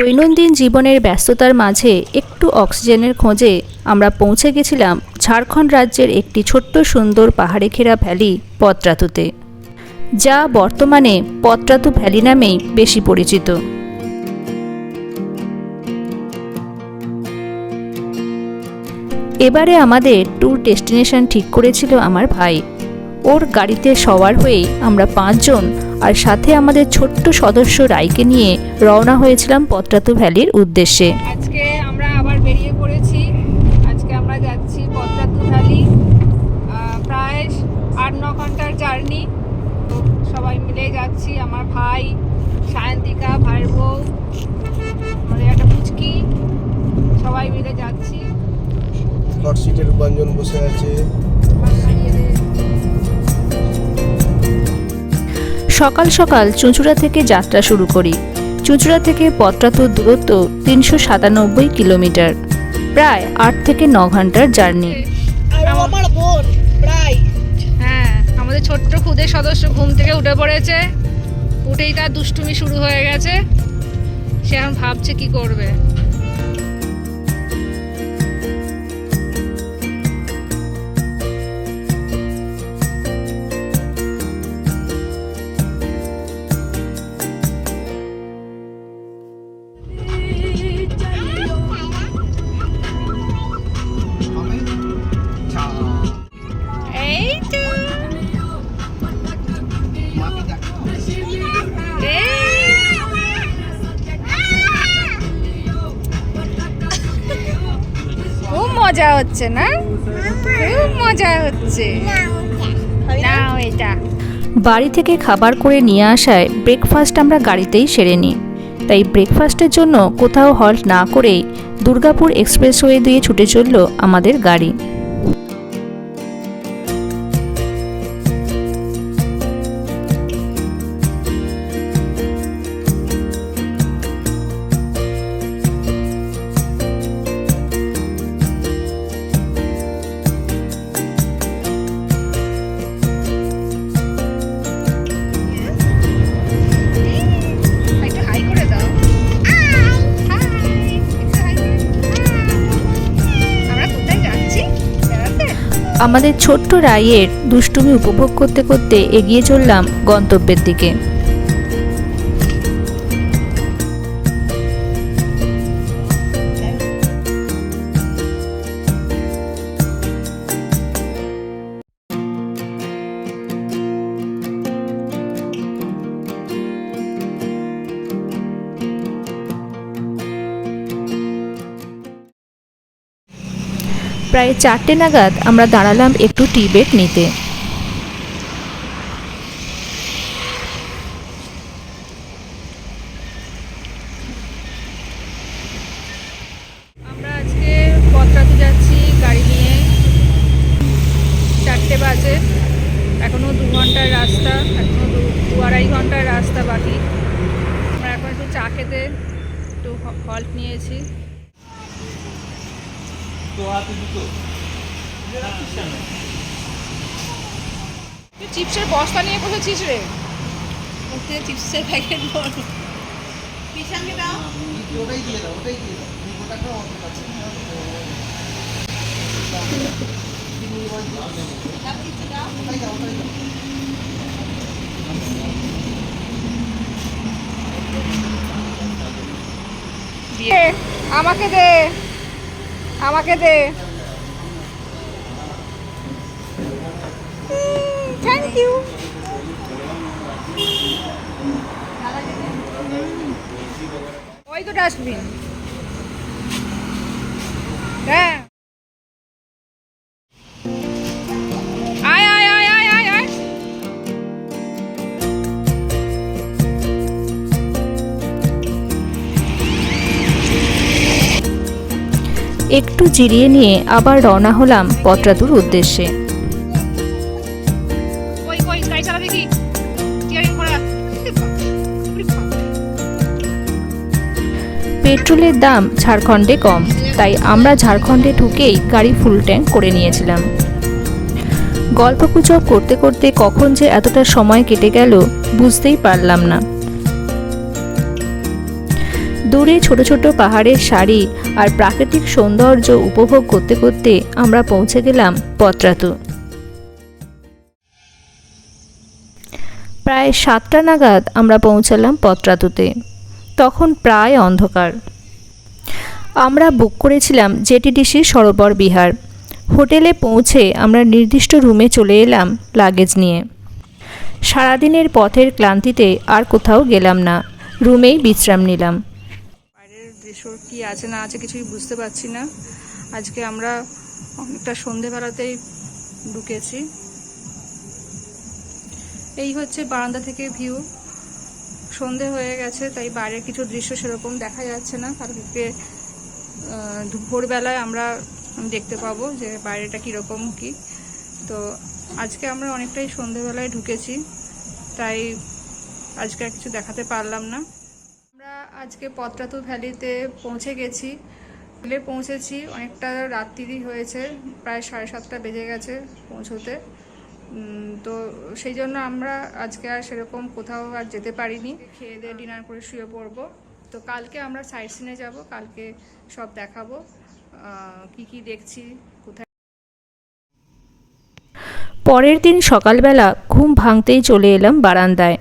দৈনন্দিন জীবনের ব্যস্ততার মাঝে একটু অক্সিজেনের খোঁজে আমরা পৌঁছে গেছিলাম ঝাড়খণ্ড রাজ্যের একটি ছোট্ট সুন্দর পাহাড়ে ঘেরা ভ্যালি পত্রাতুতে, যা বর্তমানে পত্রাতু ভ্যালি নামেই বেশি পরিচিত। এবারে আমাদের ট্যুর ডেস্টিনেশন ঠিক করেছিল আমার ভাই। ওর গাড়িতে সওয়ার হয়েই আমরা পাঁচজন আর সাথে আমাদের ছোট্ট সদস্য রায়কে নিয়ে রওনা হয়েছিলাম পত্রাতু ভ্যালির উদ্দেশ্যে। আজকে আমরা আবার বেরিয়ে পড়েছি। আজকে আমরা যাচ্ছি পদ্মাতু ভ্যালি প্রায় আট ন ঘণ্টার জার্নি। তো সবাই মিলে যাচ্ছি। আমার ভাই সায়ন্তিকা ভাইয়ের বউ আমাদের একটা পুচকি সবাই মিলে যাচ্ছি। হট সিটের রূপাঞ্জন বসে আছে। সকাল সকাল চুঁচুড়া থেকে যাত্রা শুরু করি। চুঁচুড়া থেকে পত্রাতুর দূরত্ব তিনশো সাতানব্বই কিলোমিটার। প্রায় আট থেকে ন ঘণ্টার জার্নি। আমার বোন প্রায়। হ্যাঁ আমাদের ছোট্ট খুদে সদস্য ঘুম থেকে উঠে পড়েছে। উঠেই তার দুষ্টুমি শুরু হয়ে গেছে। সে এখন ভাবছে কি করবে। হচ্ছে না? খুব মজা হচ্ছে। নাও এটা। বাড়ি থেকে খাবার করে নিয়ে আসায় ব্রেকফাস্ট আমরা গাড়িতেই সেরে নিই। তাই ব্রেকফাস্টের জন্য কোথাও হল্ট না করেই দুর্গাপুর এক্সপ্রেসওয়ে দিয়ে ছুটে চলল আমাদের গাড়ি। আমাদের ছোট্ট রায়ের দুষ্টুমি উপভোগ করতে করতে এগিয়ে চললাম গন্তব্যের দিকে। প্রায় চারটে নাগাদ আমরা দাঁড়ালাম একটু টি ব্রেক নিতে। আমরা আজকে যাচ্ছি, গাড়ি নিয়ে। চারটে বাজে। এখনও দু ঘণ্টার রাস্তা দু দু আড়াই ঘণ্টার রাস্তা বাকি। আমরা এখন একটু চা খেতে, একটু হল্ট নিয়েছি। তুই চিপসের বস্তা নিয়ে বসেছিস রে। ওতে চিপসের প্যাকেট পিছানকে দাও। ওটাই দিয়ে দাও ওটাই দিয়ে দাও। তুমি গোটা খাও অত কাছে দাও কিছু দাও। ওটাই দাও ওটাই দাও। দিয়ে আমাকে দে। আমাকে দে। থ্যাংক ইউ ওই তো ডাস্টবিন হ্যাঁ। একটু জিরিয়ে নিয়ে আবার রওনা হলাম পত্রাতুর উদ্দেশ্যে। পেট্রোলের দাম ঝাড়খণ্ডে কম তাই আমরা ঝাড়খণ্ডে ঢুকেই গাড়ি ফুল ট্যাঙ্ক করে নিয়েছিলাম। গল্পগুজব করতে করতে কখন যে এতটা সময় কেটে গেল বুঝতেই পারলাম না। দূরে ছোট ছোট পাহাড়ের সারি আর প্রাকৃতিক সৌন্দর্য উপভোগ করতে করতে আমরা পৌঁছে গেলাম পত্রাতু। প্রায় সাতটা নাগাদ আমরা পৌঁছালাম পত্রাতুতে। তখন প্রায় অন্ধকার। আমরা বুক করেছিলাম জেটিডিসি সরোবর বিহার। হোটেলে পৌঁছে আমরা নির্দিষ্ট রুমে চলে এলাম লাগেজ নিয়ে। সারাদিনের পথের ক্লান্তিতে আর কোথাও গেলাম না। রুমেই বিশ্রাম নিলাম। দৃশ্য কি আছে, না আছে কিছুই বুঝতে পারছি না। আজকে আমরা অনেকটা সন্ধেবেলাতেই ঢুকেছি। এই হচ্ছে বারান্দা থেকে ভিউ। সন্ধে হয়ে গেছে, তাই বাইরের কিছু দৃশ্য সেরকম দেখা যাচ্ছে না। কালকে ভোরবেলায় আমরা দেখতে পাবো যে বাইরেটা কীরকম কি। তো আজকে আমরা অনেকটাই সন্ধেবেলায় ঢুকেছি, তাই আজকে আর কিছু দেখাতে পারলাম না। আজকে পত্রাতু ভ্যালিতে পৌঁছে গেছি। ভ্যালে পৌঁছেছি, অনেকটা রাত্রি হয়েছে, প্রায় সাড়ে সাতটা বেজে গেছে পৌঁছোতে। তো সেই জন্য আমরা আজকে আর সেরকম কোথাও আর যেতে পারিনি। খেয়ে দিয়ে ডিনার করে শুয়ে পড়ব। তো কালকে আমরা সাইট সিনে যাব, কালকে সব দেখাবো। কি কি দেখছি, কোথায় পরের দিন সকালবেলা ঘুম ভাঙতেই চলে এলাম বারান্দায়।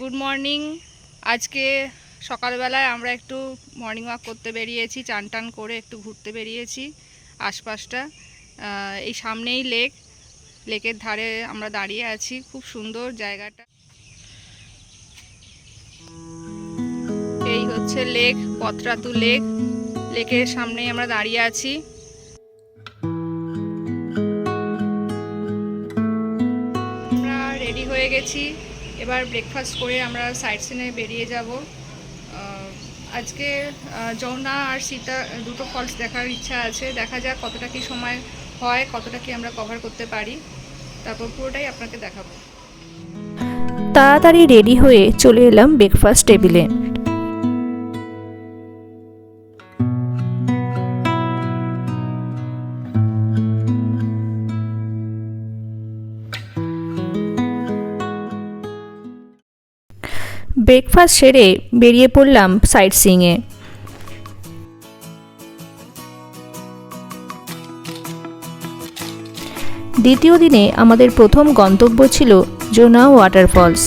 গুড মর্নিং আজকে সকালবেলায় আমরা একটু মর্নিং ওয়াক করতে বেরিয়েছি, চান টান করে একটু ঘুরতে বেরিয়েছি আশপাশটা এই সামনেই লেক লেকের ধারে আমরা দাঁড়িয়ে আছি, খুব সুন্দর জায়গাটা। এই হচ্ছে লেক পত্রাতু লেক লেকের সামনেই আমরা দাঁড়িয়ে আছি। আমরা রেডি হয়ে গেছি। এবার ব্রেকফাস্ট করে আমরা সাইড সিনে বেরিয়ে যাব। আজকে যমুনা আর সীতা দুটো ফলস দেখার ইচ্ছা আছে। দেখা যাক কতটা কি সময় হয়, কতটা কি আমরা কভার করতে পারি। তারপর পুরোটাই আপনাকে দেখাবো। তাড়াতাড়ি রেডি হয়ে চলে এলাম ব্রেকফাস্ট টেবিলে ব্রেকফাস্ট সেরে বেরিয়ে পড়লাম সাইট সিংয়ে দ্বিতীয় দিনে আমাদের প্রথম গন্তব্য ছিল জোনা ওয়াটারফলস।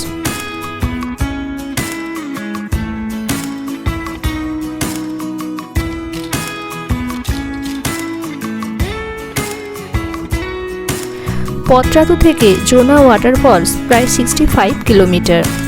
পত্রাতু থেকে জোনা ওয়াটারফলস প্রায় সিক্সটি ফাইভ কিলোমিটার।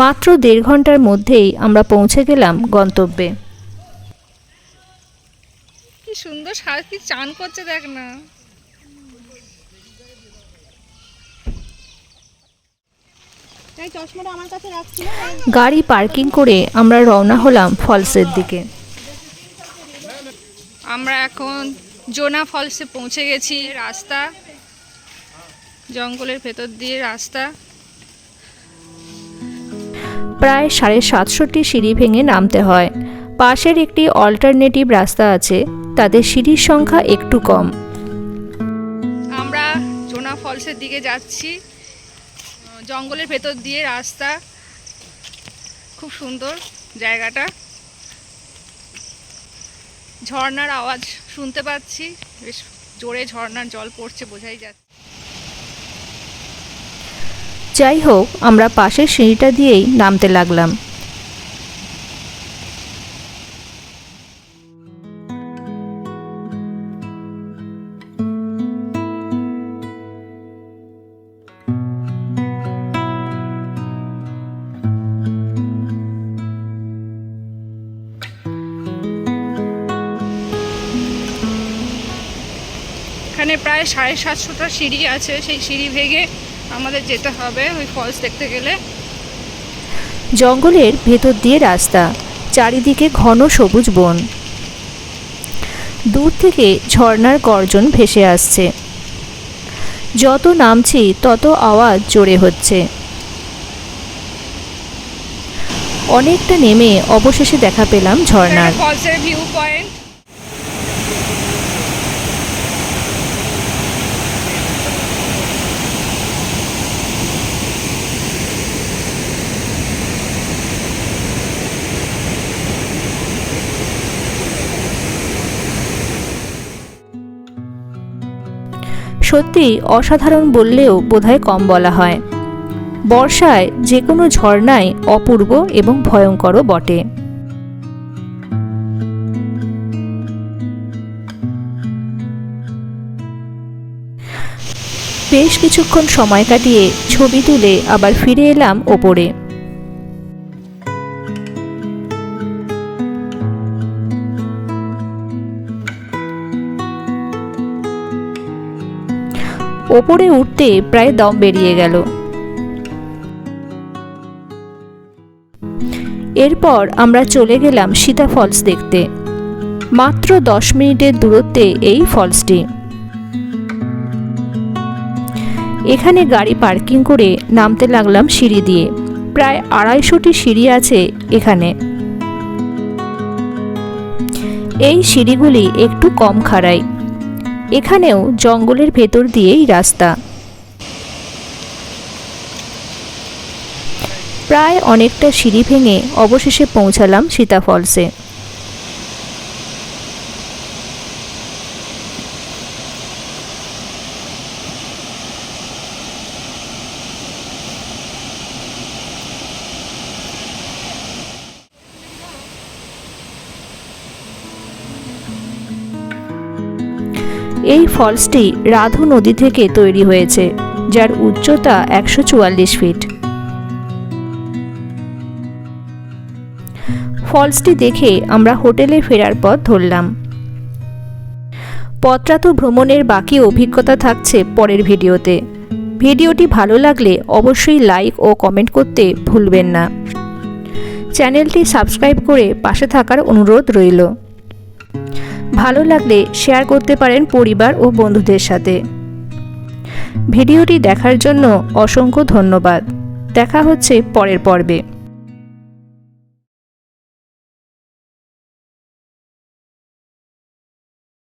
মাত্র দেড় ঘণ্টার মধ্যেই আমরা পৌঁছে গেলাম গন্তব্যে। কি সুন্দর সারা কি চান করছে দেখ না। আমার কাছে না। গাড়ি পার্কিং করে আমরা রওনা হলাম ফলসের দিকে। আমরা এখন জোনা ফলসে পৌঁছে গেছি রাস্তা জঙ্গলের ভেতর দিয়ে রাস্তা। প্রায় সাড়ে সাতশোটি সিঁড়ি ভেঙে নামতে হয়। পাশের একটি অল্টারনেটিভ রাস্তা আছে তাদের সিঁড়ির সংখ্যা একটু কম। আমরা জোনা ফলসের দিকে যাচ্ছি। জঙ্গলের ভেতর দিয়ে রাস্তা। খুব সুন্দর জায়গাটা। ঝর্ণার আওয়াজ শুনতে পাচ্ছি। বেশ জোরে ঝর্ণার জল পড়ছে, বোঝাই যাচ্ছে। যাই হোক আমরা পাশের সিঁড়িটা দিয়েই নামতে লাগলাম। এখানে প্রায় সাড়ে সাতশোটা সিঁড়ি আছে, সেই সিঁড়ি ভেঙে আমাদের যেতে হবে ওই ফলস দেখতে গেলে। জঙ্গলের ভেতর দিয়ে রাস্তা চারিদিকে ঘন সবুজ বন। দূর থেকে ঝর্ণার গর্জন ভেসে আসছে। যত নামছি তত আওয়াজ জোরে হচ্ছে। অনেকটা নেমে অবশেষে দেখা পেলাম ঝর্ণার। ফলসের ভিউ পয়েন্ট সত্যি অসাধারণ বললেও বোধহয় কম বলা হয়। বর্ষায় যে কোনো ঝর্ণাই অপূর্ব এবং ভয়ঙ্করও বটে। বেশ কিছুক্ষণ সময় কাটিয়ে ছবি তুলে আবার ফিরে এলাম ওপরে। ওপরে উঠতে প্রায় দম বেরিয়ে গেল। এরপর আমরা চলে গেলাম সীতা ফলস দেখতে। মাত্র দশ মিনিটের দূরত্বে এই ফলসটি। এখানে গাড়ি পার্কিং করে নামতে লাগলাম সিঁড়ি দিয়ে। প্রায় আড়াইশোটি সিঁড়ি আছে এখানে। এই সিঁড়িগুলি একটু কম খাড়াই। এখানেও জঙ্গলের ভেতর দিয়েই রাস্তা। প্রায় অনেকটা সিঁড়ি ভেঙে অবশেষে পৌঁছালাম সীতা ফলসে এই ফলসটি রাধু নদী থেকে তৈরি হয়েছে, যার উচ্চতা একশো চুয়াল্লিশ ফিট। ফলসটি দেখে আমরা হোটেলে ফেরার পথ ধরলাম। পত্রাতু ভ্রমণের বাকি অভিজ্ঞতা থাকছে পরের ভিডিওতে। ভিডিওটি ভালো লাগলে অবশ্যই লাইক ও কমেন্ট করতে ভুলবেন না। চ্যানেলটি সাবস্ক্রাইব করে পাশে থাকার অনুরোধ রইল। ভালো লাগলে শেয়ার করতে পারেন পরিবার ও বন্ধুদের সাথে। ভিডিওটি দেখার জন্য অসংখ্য ধন্যবাদ। দেখা হচ্ছে পরের পর্বে।